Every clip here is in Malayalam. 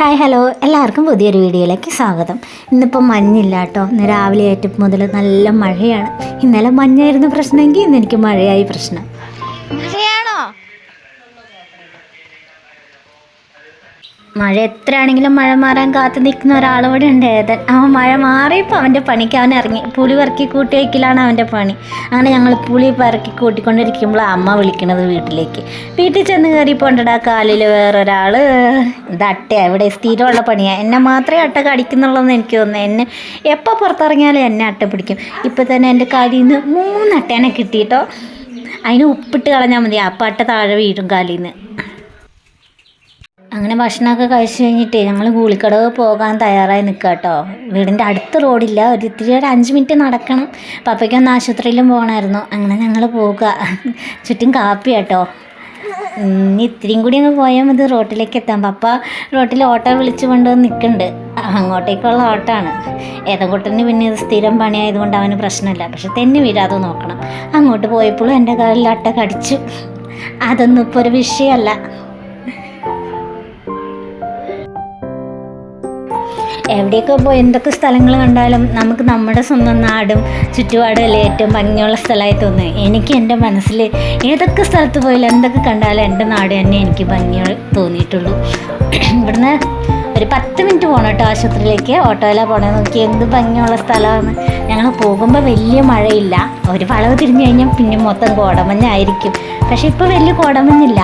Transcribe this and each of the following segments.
Hi hello. എല്ലാവർക്കും പുതിയൊരു വീഡിയോയിലേക്ക് സ്വാഗതം. ഇന്നിപ്പോൾ മഞ്ഞില്ല കേട്ടോ. ഇന്ന് രാവിലെ ആയിട്ട് മുതൽ നല്ല മഴയാണ്. ഇന്നലെ മഞ്ഞായിരുന്നു പ്രശ്നമെങ്കിൽ ഇന്ന് എനിക്ക് മഴയായി പ്രശ്നം. മഴയാണോ? മഴ എത്രയാണെങ്കിലും മഴ മാറാൻ കാത്തു നിൽക്കുന്ന ഒരാളോട് ഉണ്ട് ഏതൻ. അവൻ മഴ മാറിയപ്പോൾ അവന്റെ പണിക്ക് അവൻ ഇറങ്ങി. പുളി പെറുക്കി കൂട്ടി വയ്ക്കലാണ് അവന്റെ പണി. അങ്ങനെ ഞങ്ങൾ പുളി പെറുക്കി കൂട്ടിക്കൊണ്ടിരിക്കുമ്പോൾ അമ്മ വിളിക്കണത് വീട്ടിലേക്ക്. വീട്ടിൽ ചെന്ന് കയറിപ്പോണ്ടടാ കാലിൽ വേറൊരാൾ ഇത് അട്ടയാണ് ഇവിടെ സ്ഥിരമുള്ള പണിയാണ് എന്നെ മാത്രമേ അട്ട കടിക്കുന്നുള്ളൂ എനിക്ക് തോന്നുന്നു. എന്നെ എപ്പോൾ പുറത്തിറങ്ങിയാലും എന്നെ അട്ട പിടിക്കും. ഇപ്പോൾ തന്നെ എന്റെ കാലിൽ നിന്ന് മൂന്ന് അട്ടേനെ കിട്ടിയിട്ടോ. അതിന് ഉപ്പിട്ട് കളഞ്ഞാൽ മതി. അപ്പം അട്ട താഴെ വീഴും കാലിൽ നിന്ന്. അങ്ങനെ ഭക്ഷണമൊക്കെ കഴിച്ചു കഴിഞ്ഞിട്ട് ഞങ്ങൾ ഗുളിക്കടവ് പോകാൻ തയ്യാറായി നിൽക്കുക കേട്ടോ വീടിന്റെ അടുത്ത് റോഡില്ല. ഒരു ഇത്തിരി ഒരു അഞ്ച് മിനിറ്റ് നടക്കണം. പപ്പയ്ക്കൊന്ന് ആശുപത്രിയിലും പോകണമായിരുന്നു അങ്ങനെ ഞങ്ങൾ പോകുക ചുറ്റും കാപ്പി കേട്ടോ ഇനി ഇത്തിരിയും കൂടി അങ്ങ് പോയാൽ മതി. റോട്ടിലേക്ക് എത്താം. പപ്പ റോട്ടിൽ ഓട്ടോ വിളിച്ചു കൊണ്ടുവന്ന് നിൽക്കുന്നുണ്ട് അങ്ങോട്ടേക്കുള്ള ഓട്ടമാണ് ഏതൻകുട്ടന് പിന്നെ ഇത് സ്ഥിരം പണിയായതുകൊണ്ട് അവന് പ്രശ്നമില്ല. പക്ഷെ തെന്നി വീഴാതെ നോക്കണം. അങ്ങോട്ട് പോയപ്പോഴും എന്റെ കാലിൽ അട്ട കടിച്ചു. അതൊന്നും ഇപ്പോൾ ഒരു വിഷയമല്ല. എവിടെയൊക്കെ പോയി എന്തൊക്കെ സ്ഥലങ്ങൾ കണ്ടാലും നമുക്ക് നമ്മുടെ സ്വന്തം നാടും ചുറ്റുപാടും അല്ലേ ഏറ്റവും ഭംഗിയുള്ള സ്ഥലമായി തോന്നുന്നത് എനിക്ക് എന്റെ മനസ്സിൽ ഏതൊക്കെ സ്ഥലത്ത് പോയാലും എന്തൊക്കെ കണ്ടാലും എന്റെ നാട് തന്നെ എനിക്ക് ഭംഗി തോന്നിയിട്ടുള്ളൂ. ഇവിടുന്ന് ഒരു പത്ത് മിനിറ്റ് പോകണം കേട്ടോ ആശുപത്രിയിലേക്ക്. ഓട്ടോയിലാണ് പോകണത് നോക്കി എന്ത് ഭംഗിയുള്ള സ്ഥലമാണ്. ഞങ്ങൾ പോകുമ്പോൾ വലിയ മഴയില്ല. ഒരു വളവ് തിരിഞ്ഞു കഴിഞ്ഞാൽ പിന്നെ മൊത്തം കോടമഞ്ഞായിരിക്കും പക്ഷെ ഇപ്പോൾ വലിയ കോടമഞ്ഞില്ല.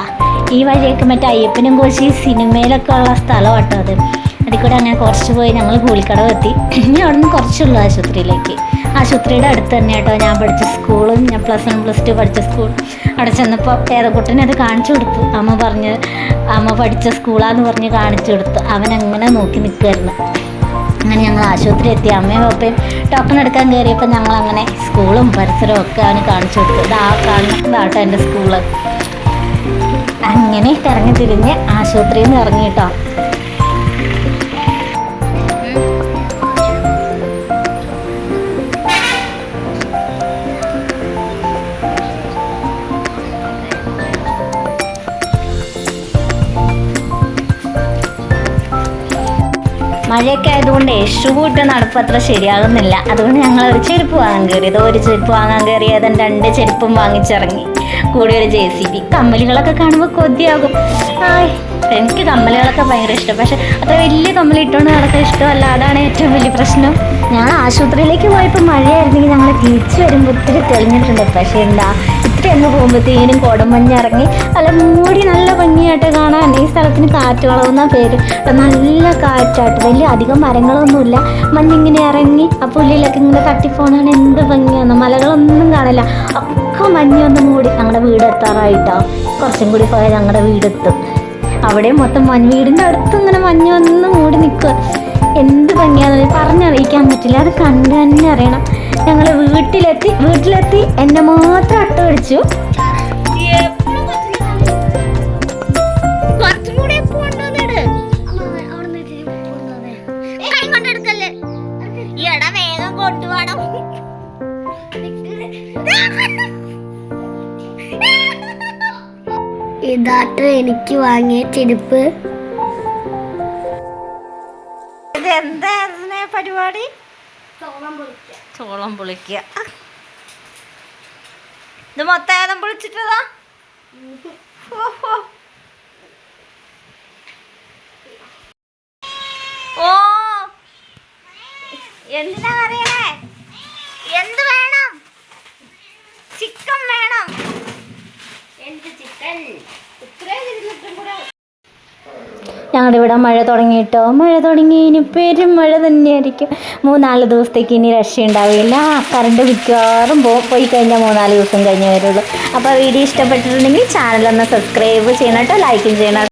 ഈ വഴിയൊക്കെ മറ്റേ അയ്യപ്പനും കോശി സിനിമയിലൊക്കെ ഉള്ള സ്ഥലം കേട്ടോ അത്. അതിൽ കൂടെ അങ്ങനെ കുറച്ച് പോയി ഞങ്ങൾ കൂലിക്കടവ് എത്തി. ഇനി അവിടെ നിന്ന് കുറച്ചുള്ളൂ ആശുപത്രിയിലേക്ക്. ആശുപത്രിയുടെ അടുത്ത് തന്നെ കേട്ടോ ഞാൻ പഠിച്ച സ്കൂളും ഞാൻ പ്ലസ് വൺ പ്ലസ് ടു പഠിച്ച സ്കൂൾ അവിടെ ചെന്നപ്പോൾ ഏതക്കുട്ടനെ അത് കാണിച്ചു കൊടുത്തു. അമ്മ പറഞ്ഞ് അമ്മ പഠിച്ച സ്കൂളാന്ന് പറഞ്ഞ് കാണിച്ചു കൊടുത്തു. അവൻ അങ്ങനെ നോക്കി നിൽക്കുമായിരുന്നു അങ്ങനെ ഞങ്ങൾ ആശുപത്രി എത്തി. അമ്മയും പപ്പയും ടോക്കൺ എടുക്കാൻ കയറിയപ്പോൾ ഞങ്ങൾ അങ്ങനെ സ്കൂളും പരിസരവും ഒക്കെ അവന് കാണിച്ചു കൊടുത്തു. ഇതാ കാണുന്നതാട്ടോ എന്റെ സ്കൂൾ അങ്ങനെ ഇറങ്ങി തിരിഞ്ഞ് ആശുപത്രിയിൽ നിന്ന് ഇറങ്ങി മഴയൊക്കെ ആയതുകൊണ്ട് ഷൂ ഇട്ട് നടപ്പ് അത്ര ശരിയാകുന്നില്ല. അതുകൊണ്ട് ഞങ്ങൾ ഒരു ചെരുപ്പ് വാങ്ങാൻ കയറിയത് ഒരു ചെരുപ്പ് വാങ്ങാൻ കയറിയതും രണ്ട് ചെരുപ്പും വാങ്ങിച്ചിറങ്ങി. കൂടെ ഒരു ജെ സി ബി. കമ്മലുകളൊക്കെ കാണുമ്പോൾ കൊതിയാകും. ആയ് എനിക്ക് കമ്മലുകളൊക്കെ ഭയങ്കര ഇഷ്ടം. പക്ഷെ അത്ര വലിയ കമ്മൽ ഇട്ടുകൊണ്ട് നടക്കാൻ ഇഷ്ടമല്ല. അതാണ് ഏറ്റവും വലിയ പ്രശ്നം. ഞങ്ങൾ ആശുപത്രിയിലേക്ക് പോയപ്പോൾ മഴയായിരുന്നെങ്കിൽ ഞങ്ങൾ തിരിച്ചു വരുമ്പോൾ ഒത്തിരി തെളിഞ്ഞിട്ടുണ്ട്. പക്ഷേ എന്താ ഇത്ര എന്ന് പോകുമ്പോഴത്തേനും കോടമഞ്ഞിറങ്ങി നല്ല മൂടി നല്ല ഭംഗിയായിട്ട് കാണാൻ ഈ സ്ഥലത്തിന് കാറ്റ് വളവുന്ന പേര്. നല്ല കാറ്റായിട്ട്. വലിയ അധികം മരങ്ങളൊന്നുമില്ല. മഞ്ഞിങ്ങനെ ഇറങ്ങി ആ പുല്ലിലൊക്കെ ഇങ്ങനെ തട്ടിപ്പോണാണ് എന്ത് ഭംഗിയാണ് മലകളൊന്നും കാണില്ല. ഒക്കെ മഞ്ഞൊന്ന് മൂടി ഞങ്ങളുടെ വീട് എത്താറായിട്ടോ. കുറച്ചും കൂടി പോയാൽ ഞങ്ങളുടെ വീടെത്തും അവിടെ മൊത്തം മഞ്ഞ് വീടിന്റെ അടുത്ത് ഇങ്ങനെ മഞ്ഞ് ഒന്ന് മൂടി നിൽക്കുക എന്ത് ഭംഗിയാണെന്ന് പറഞ്ഞറിയിക്കാൻ പറ്റില്ല. അത് കണ്ടു തന്നെ അറിയണം. ഞങ്ങൾ വീട്ടിലെത്തി വീട്ടിലെത്തി. എന്നെ മാത്രം അട്ട പിടിച്ചു. ഇതാട്ടോ എനിക്ക് വാങ്ങിയ ചെരുപ്പ്. ഇത് എന്തായിരുന്നു പരിപാടി? ചോളം പൊളിക്കുക ഇത് മൊത്തം ഏതം പൊളിച്ചിട്ടതാ. ഓ! എന്തിനാ അറിയണേ എന്ത് വേണം? ചിക്കൻ വേണം. എന്ത് ചിക്കൻ? ഞങ്ങളുടെ ഇവിടെ മഴ തുടങ്ങിയിട്ടോ? മഴ തുടങ്ങി ഇനി പെരും മഴ തന്നെയായിരിക്കും. മൂന്നാൽ ദിവസത്തേക്ക് ഇനി രക്ഷയുണ്ടാവില്ല കറണ്ട് മിക്കവാറും പോ പോയി കഴിഞ്ഞാൽ മൂന്നാൽ ദിവസം കഴിഞ്ഞേ വരുള്ളൂ. അപ്പോൾ വീഡിയോ ഇഷ്ടപ്പെട്ടിട്ടുണ്ടെങ്കിൽ ചാനലൊന്ന് സബ്സ്ക്രൈബ് ചെയ്യണം കേട്ടോ ലൈക്കും ചെയ്യണം